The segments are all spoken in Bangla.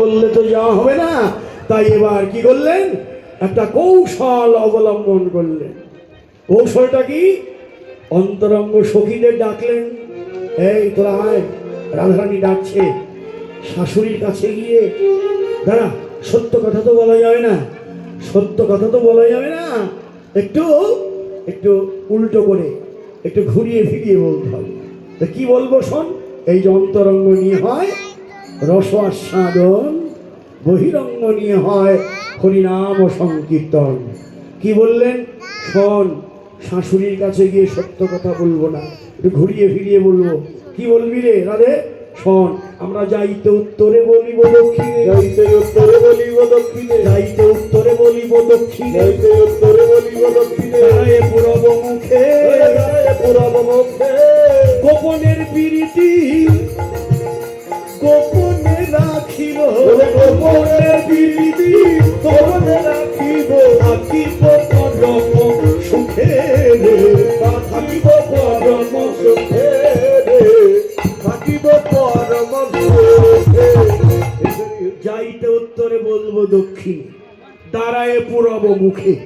বললে তো যাওয়া হবে না। তাই এবার কি করলেন? একটা কৌশল অবলম্বন করলেন। কৌশলটা কি? অন্তরঙ্গ সখীদের ডাকলেন। এই, তোরা আয়, রাধারানী ডাকছে। শাশুড়ির কাছে গিয়ে, দাঁড়া, সত্য কথা তো বলা যাবে না। সত্য কথা তো বলা যাবে না। একটু একটু উল্টো করে, একটু ঘুরিয়ে ফিরিয়ে বলতে হবে। তা কি বলব শোন? এই যে অন্তরঙ্গ নিয়ে হয় রস আস্বাদন বহিরঙ্গ নিয়ে হয় হরিনাম ও সংকীর্তন। কি বললেন? শোন শাশুড়ির কাছে গিয়ে সত্য কথা বলব না একটু ঘুরিয়ে ফিরিয়ে বলব। কি বলবি রে রাধে? শোন আমরা যাইতে উত্তরে বলিব দক্ষিণে। যাইতে উত্তরে বলিব দক্ষিণে। যাইতে উত্তরে বলিব দক্ষিণে। যাইতে উত্তরে বলিব দক্ষিণে। দাঁড়ায়ে পূরব মুখে। দাঁড়ায় পুরব মুখে। গোপনের বিরীতি ওরে গোপনের বিরীতি গোপনে রাখিব পরম সুখে রে। থাকিব পরম সুখে রে। যাইতে উত্তরে বলব দক্ষিণে। দাঁড়ায় পূরব মুখে।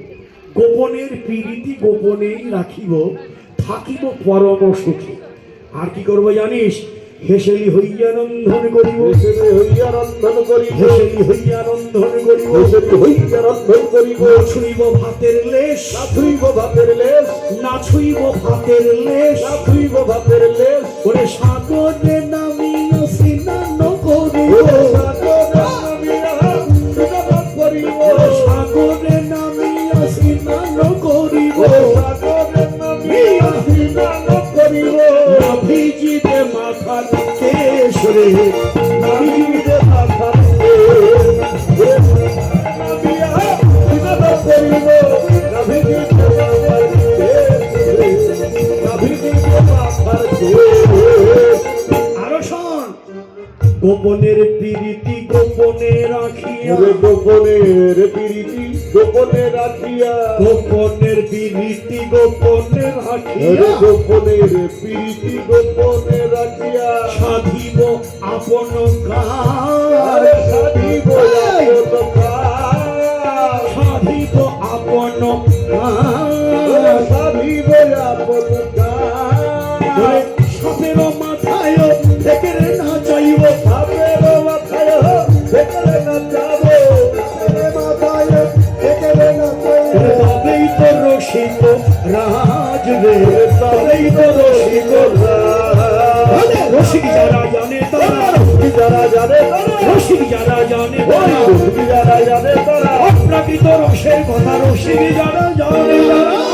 গোপনের পীড়িতি গোপনেই রাখিব, থাকিব পরম সুখে। আর কি করব জানিস? হেসেলি হইয়া রন্ধন করিব। হেসেলি হইয়া রন্ধন করিব। হেসেলি হইয়া রন্ধন করিব। হেসেলি হইয়া রন্ধন করিব। না ছুঁইব ভাতের লেশ না ছুইব ভাতের লেশ না ছুঁইব ভাতের লেশ না ছুইব ভাতের লেশ ওরে সাগরে কেশরে গোপনের প্রীতি গোপনে রাখিয়া। গোপনের প্রীতি গোপনে রাখিয়া। গোপনের প্রীতি গোপনে রাখিয়া। গোপনের প্রীতি গোপনে রাখিয়া। সাধিব আপন কাজ। সাধিব আপন। সাধিব আপন কাজ। সাধিব রসিক তারাই তো রসিক যারা জানে তারা যারা জানে রসিক যারা জানে তারা যারা জানে তারা অপ্রাকৃত রসের কথা রসিক যারা জানে তারা।